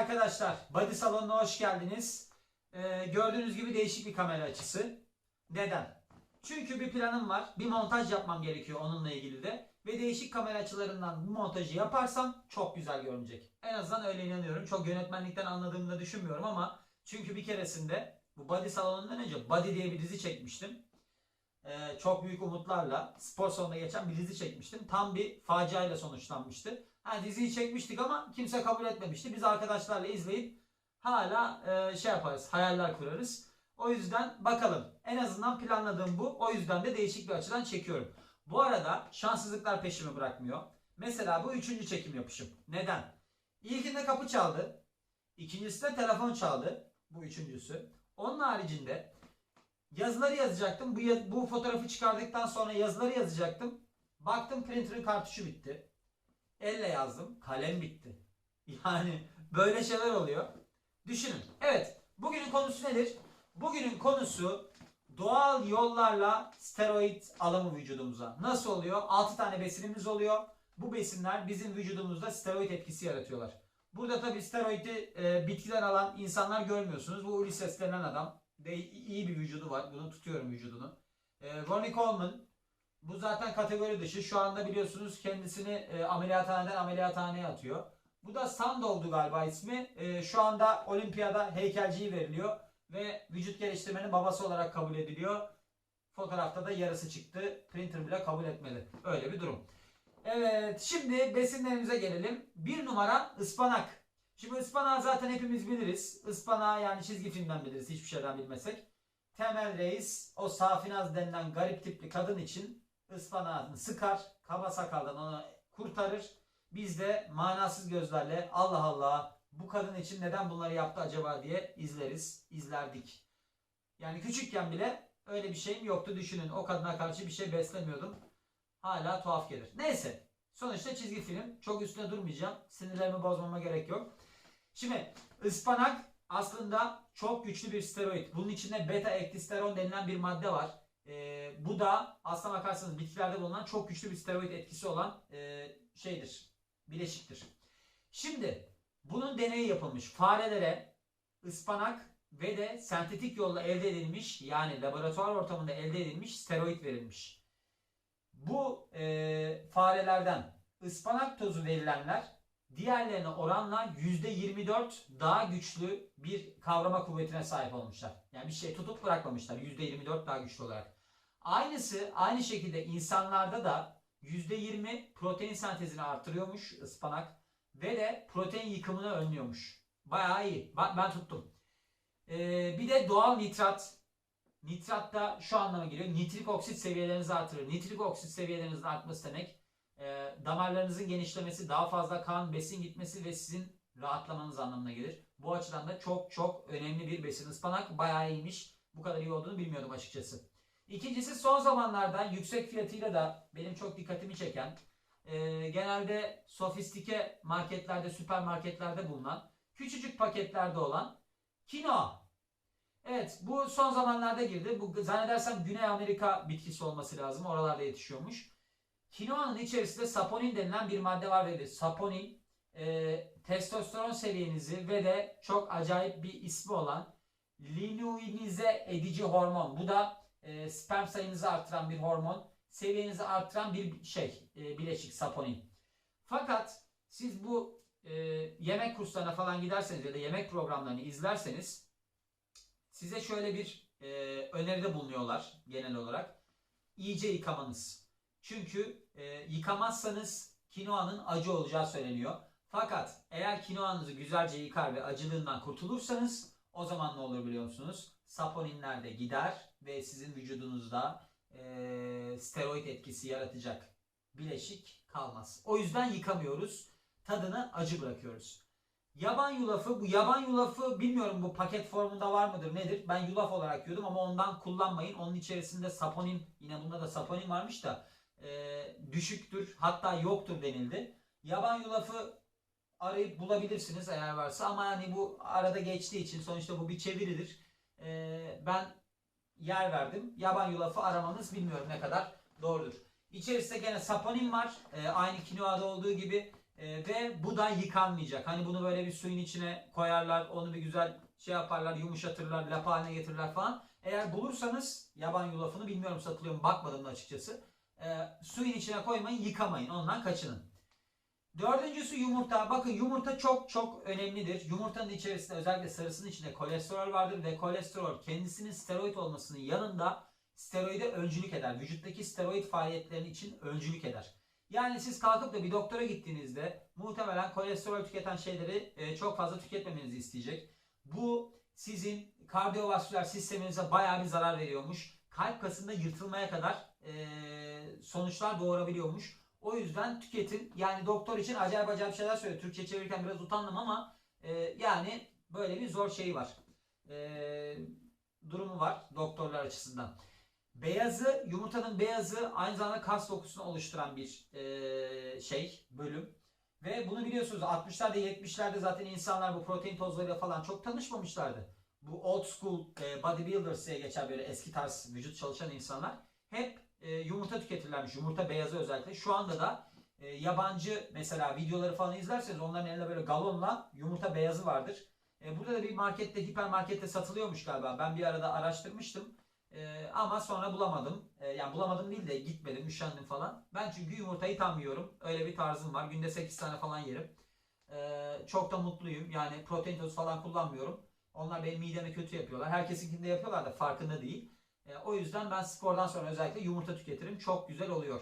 Arkadaşlar, Body Salonu'na hoş geldiniz. Ee, gördüğünüz gibi değişik bir kamera açısı. Neden? Çünkü bir planım var. Bir montaj yapmam gerekiyor onunla ilgili de. Ve değişik kamera açılarından bu montajı yaparsam çok güzel görünecek. En azından öyle inanıyorum. Çok yönetmenlikten anladığımı da düşünmüyorum ama çünkü bir keresinde bu Body Salonu'ndan önce Body diye bir dizi çekmiştim. Ee, çok büyük umutlarla spor salonunda geçen bir dizi çekmiştim. Tam bir faciayla sonuçlanmıştı. Ha, diziyi çekmiştik ama kimse kabul etmemişti. Biz arkadaşlarla izleyip hala e, şey yaparız, hayaller kurarız. O yüzden bakalım. En azından planladığım bu. O yüzden de değişik bir açıdan çekiyorum. Bu arada şanssızlıklar peşimi bırakmıyor. Mesela bu üçüncü çekim yapışım. Neden? İlkinde kapı çaldı. İkincisi de telefon çaldı. Bu üçüncüsü. Onun haricinde yazıları yazacaktım. Bu, bu fotoğrafı çıkardıktan sonra yazıları yazacaktım. Baktım printer'ın kartuşu bitti. Elle yazdım. Kalem bitti. Yani böyle şeyler oluyor. Düşünün. Evet. Bugünün konusu nedir? Bugünün konusu doğal yollarla steroid alımı vücudumuza. Nasıl oluyor? 6 tane besinimiz oluyor. Bu besinler bizim vücudumuzda steroid etkisi yaratıyorlar. Burada tabi steroidi e, bitkiden alan insanlar görmüyorsunuz. Bu Ulysses denen adam. De iyi bir vücudu var. Bunu tutuyorum vücudunu. E, Ronnie Coleman bu zaten kategori dışı. Şu anda biliyorsunuz kendisini e, ameliyathaneden ameliyathaneye atıyor. Bu da Sandov'du galiba ismi. E, şu anda olimpiyada heykelciyi veriliyor. Ve vücut geliştirmenin babası olarak kabul ediliyor. Fotoğrafta da yarısı çıktı. Printer bile kabul etmedi. Öyle bir durum. Evet şimdi besinlerimize gelelim. Bir numara ıspanak. Şimdi ıspanağı zaten hepimiz biliriz. Ispanağı yani çizgi filmden biliriz hiçbir şeyden bilmesek. Temel Reis o Safinaz denilen garip tipli kadın için ıspanağını sıkar, kaba sakaldan onu kurtarır. Biz de manasız gözlerle Allah Allah bu kadın için neden bunları yaptı acaba diye izleriz, izlerdik. Yani küçükken bile öyle bir şeyim yoktu düşünün. O kadına karşı bir şey beslemiyordum. Hala tuhaf gelir. Neyse. Sonuçta çizgi film. Çok üstüne durmayacağım. Sinirlerimi bozmama gerek yok. Şimdi ıspanak aslında çok güçlü bir steroid. Bunun içinde beta ektisteron denilen bir madde var. Ee, bu da aslına bakarsanız bitkilerde bulunan çok güçlü bir steroid etkisi olan e, şeydir. Bileşiktir. Şimdi bunun deneyi yapılmış. Farelere ıspanak ve de sentetik yolla elde edilmiş yani laboratuvar ortamında elde edilmiş steroid verilmiş. Bu e, farelerden ıspanak tozu verilenler diğerlerine oranla %24 daha güçlü bir kavrama kuvvetine sahip olmuşlar. Yani bir şey tutup bırakmamışlar %24 daha güçlü olarak. Aynısı aynı şekilde insanlarda da %20 protein sentezini artırıyormuş ıspanak ve de protein yıkımını önlüyormuş. Bayağı iyi. Ben, ben tuttum. Ee, bir de doğal nitrat. Nitrat da şu anlama geliyor. Nitrik oksit seviyelerinizi artırır. Nitrik oksit seviyelerinizin artması demek e, damarlarınızın genişlemesi, daha fazla kan, besin gitmesi ve sizin rahatlamanız anlamına gelir. Bu açıdan da çok çok önemli bir besin. Ispanak bayağı iyiymiş. Bu kadar iyi olduğunu bilmiyordum açıkçası. İkincisi son zamanlarda yüksek fiyatıyla da benim çok dikkatimi çeken e, genelde sofistike marketlerde, süpermarketlerde bulunan küçücük paketlerde olan kinoa. Evet bu son zamanlarda girdi. Bu zannedersem Güney Amerika bitkisi olması lazım. Oralarda yetişiyormuş. Kinoanın içerisinde saponin denilen bir madde var ve saponin e, testosteron seviyenizi ve de çok acayip bir ismi olan linuinize edici hormon. Bu da e, sperm sayınızı artıran bir hormon. Seviyenizi artıran bir şey e, bileşik saponin. Fakat siz bu e, yemek kurslarına falan giderseniz ya da yemek programlarını izlerseniz size şöyle bir e, öneride bulunuyorlar genel olarak. İyice yıkamanız. Çünkü e, yıkamazsanız kinoanın acı olacağı söyleniyor. Fakat eğer kinoanızı güzelce yıkar ve acılığından kurtulursanız o zaman ne olur biliyor musunuz? Saponinler de gider ve sizin vücudunuzda e, steroid etkisi yaratacak bileşik kalmaz. O yüzden yıkamıyoruz. Tadını acı bırakıyoruz. Yaban yulafı, bu yaban yulafı bilmiyorum bu paket formunda var mıdır nedir? Ben yulaf olarak yiyordum ama ondan kullanmayın. Onun içerisinde saponin, yine bunda da saponin varmış da e, düşüktür hatta yoktur denildi. Yaban yulafı arayıp bulabilirsiniz eğer varsa ama hani bu arada geçtiği için sonuçta bu bir çeviridir. E, ben yer verdim. Yaban yulafı aramanız bilmiyorum ne kadar doğrudur. İçerisinde gene saponin var. E, aynı kinoada olduğu gibi E, ve bu da yıkanmayacak. Hani bunu böyle bir suyun içine koyarlar, onu bir güzel şey yaparlar, yumuşatırlar, lapa haline getirirler falan. Eğer bulursanız yaban yulafını bilmiyorum satılıyor mu bakmadım da açıkçası. E, suyun içine koymayın, yıkamayın. Ondan kaçının. Dördüncüsü yumurta. Bakın yumurta çok çok önemlidir. Yumurtanın içerisinde özellikle sarısının içinde kolesterol vardır ve kolesterol kendisinin steroid olmasının yanında steroide öncülük eder. Vücuttaki steroid faaliyetleri için öncülük eder. Yani siz kalkıp da bir doktora gittiğinizde muhtemelen kolesterol tüketen şeyleri e, çok fazla tüketmemenizi isteyecek. Bu sizin kardiyovasküler sisteminize bayağı bir zarar veriyormuş. Kalp kasında yırtılmaya kadar e, sonuçlar doğurabiliyormuş. O yüzden tüketin. Yani doktor için acayip acayip şeyler söylüyor. Türkçe çevirirken biraz utandım ama e, yani böyle bir zor şeyi var. E, durumu var doktorlar açısından. Beyazı, yumurtanın beyazı aynı zamanda kas dokusunu oluşturan bir e, şey, bölüm. Ve bunu biliyorsunuz 60'larda 70'lerde zaten insanlar bu protein tozlarıyla falan çok tanışmamışlardı. Bu old school e, bodybuilders diye geçer böyle eski tarz vücut çalışan insanlar hep e, yumurta tüketirlermiş. Yumurta beyazı özellikle. Şu anda da e, yabancı mesela videoları falan izlerseniz onların elinde böyle galonla yumurta beyazı vardır. E, burada da bir markette, hipermarkette satılıyormuş galiba. Ben bir arada araştırmıştım. E, ama sonra bulamadım. E, yani bulamadım değil de gitmedim, üşendim falan. Ben çünkü yumurtayı tam yiyorum. Öyle bir tarzım var. Günde 8 tane falan yerim. E, çok da mutluyum. Yani protein tozu falan kullanmıyorum. Onlar benim midemi kötü yapıyorlar. Herkesinkinde yapıyorlar da farkında değil. E, o yüzden ben spordan sonra özellikle yumurta tüketirim. Çok güzel oluyor.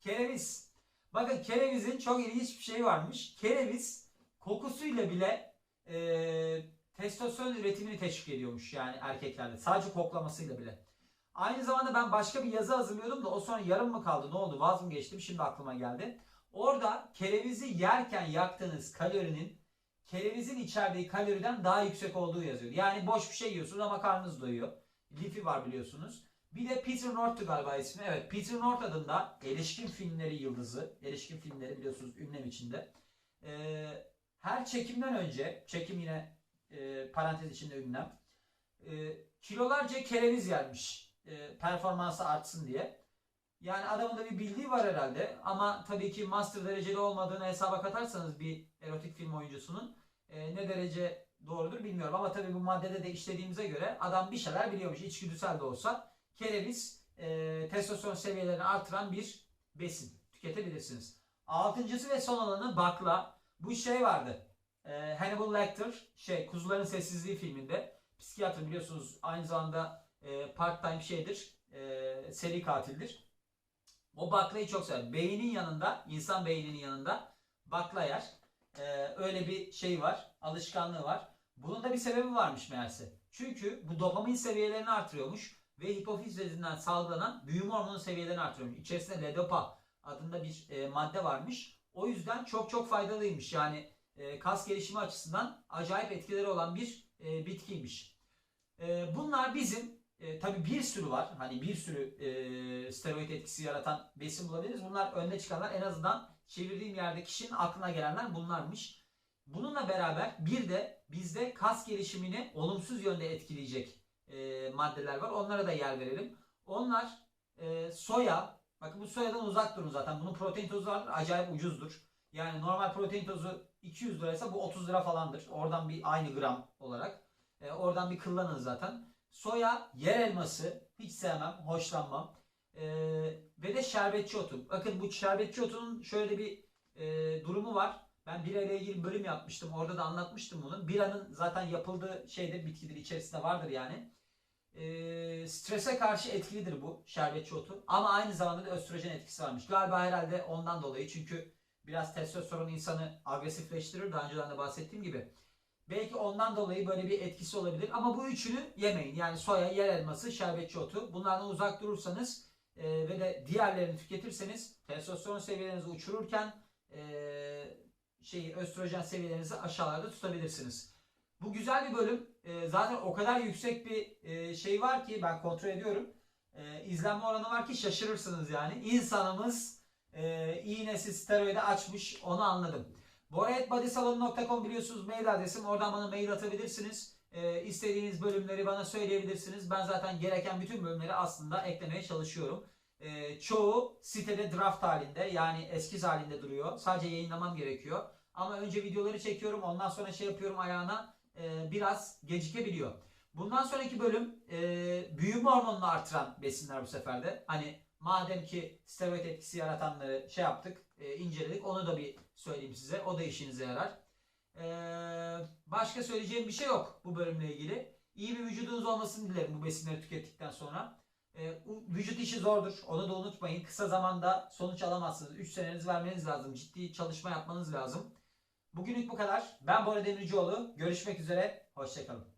Kereviz. Bakın kerevizin çok ilginç bir şey varmış. Kereviz kokusuyla bile e, testosteron üretimini teşvik ediyormuş yani erkeklerde. Sadece koklamasıyla bile. Aynı zamanda ben başka bir yazı hazırlıyordum da o sonra yarım mı kaldı ne oldu vaz mı geçtim şimdi aklıma geldi. Orada kerevizi yerken yaktığınız kalorinin kerevizin içerdiği kaloriden daha yüksek olduğu yazıyor. Yani boş bir şey yiyorsunuz ama karnınız doyuyor. Lifi var biliyorsunuz. Bir de Peter North'tu galiba ismi. Evet Peter North adında Erişkin Filmleri yıldızı. Erişkin Filmleri biliyorsunuz ünlem içinde. Ee, her çekimden önce, çekim yine e, parantez içinde ünlem. E, kilolarca kereviz yermiş. E, performansı artsın diye. Yani adamın da bir bildiği var herhalde. Ama tabii ki master dereceli olmadığını hesaba katarsanız bir erotik film oyuncusunun e, ne derece doğrudur bilmiyorum. Ama tabii bu maddede de işlediğimize göre adam bir şeyler biliyormuş. İçgüdüsel de olsa kereviz e, testosteron seviyelerini artıran bir besin. Tüketebilirsiniz. Altıncısı ve son olanı bakla. Bu şey vardı. E, Hannibal Lecter şey Kuzuların Sessizliği filminde psikiyatr biliyorsunuz aynı zamanda e, part time şeydir. E, seri katildir. O baklayı çok sever. Beynin yanında, insan beyninin yanında bakla yer. E, öyle bir şey var. Alışkanlığı var. Bunun da bir sebebi varmış meğerse. Çünkü bu dopamin seviyelerini artırıyormuş ve hipofiz bezinden salgılanan büyüme hormonu seviyelerini artırıyormuş. İçerisinde ledopa adında bir e, madde varmış. O yüzden çok çok faydalıymış. Yani e, kas gelişimi açısından acayip etkileri olan bir e, bitkiymiş. E, bunlar bizim e, tabii bir sürü var. Hani bir sürü e, steroid etkisi yaratan besin bulabiliriz. Bunlar önde çıkanlar en azından çevirdiğim yerde kişinin aklına gelenler bunlarmış. Bununla beraber bir de bizde kas gelişimini olumsuz yönde etkileyecek e, maddeler var. Onlara da yer verelim. Onlar e, soya. Bakın bu soyadan uzak durun zaten. Bunun protein tozu var. Acayip ucuzdur. Yani normal protein tozu 200 liraysa bu 30 lira falandır. Oradan bir aynı gram olarak. E, oradan bir kullanın zaten. Soya, yer elması hiç sevmem, hoşlanmam. E, ve de şerbetçi otu. Bakın bu şerbetçi otunun şöyle bir e, durumu var. Ben bira ile ilgili bölüm yapmıştım. Orada da anlatmıştım bunu. Biranın zaten yapıldığı şeyde bitkidir içerisinde vardır yani. E, strese karşı etkilidir bu şerbetçi otu. Ama aynı zamanda da östrojen etkisi varmış. Galiba herhalde ondan dolayı. Çünkü biraz testosteron insanı agresifleştirir. Daha önceden de bahsettiğim gibi. Belki ondan dolayı böyle bir etkisi olabilir. Ama bu üçünü yemeyin. Yani soya, yer elması, şerbetçi otu. Bunlardan uzak durursanız e, ve de diğerlerini tüketirseniz testosteron seviyelerinizi uçururken e, şeyi östrojen seviyelerinizi aşağılarda tutabilirsiniz. Bu güzel bir bölüm. E, zaten o kadar yüksek bir e, şey var ki ben kontrol ediyorum. E, izlenme oranı var ki şaşırırsınız yani. İnsanımız e, iğnesi steroide açmış onu anladım. Boretbodysalon.com biliyorsunuz mail adresim. Oradan bana mail atabilirsiniz. E, istediğiniz bölümleri bana söyleyebilirsiniz. Ben zaten gereken bütün bölümleri aslında eklemeye çalışıyorum. Ee, çoğu sitede draft halinde yani eskiz halinde duruyor. Sadece yayınlamam gerekiyor. Ama önce videoları çekiyorum ondan sonra şey yapıyorum ayağına e, biraz gecikebiliyor. Bundan sonraki bölüm e, büyüme hormonunu artıran besinler bu sefer de. Hani madem ki steroid etkisi yaratanları şey yaptık, e, inceledik. Onu da bir söyleyeyim size. O da işinize yarar. E, başka söyleyeceğim bir şey yok bu bölümle ilgili. İyi bir vücudunuz olmasını dilerim bu besinleri tükettikten sonra. E, bu vücut işi zordur. Onu da unutmayın. Kısa zamanda sonuç alamazsınız. 3 seneniz vermeniz lazım. Ciddi çalışma yapmanız lazım. Bugünlük bu kadar. Ben Bora Demircioğlu. Görüşmek üzere. Hoşçakalın.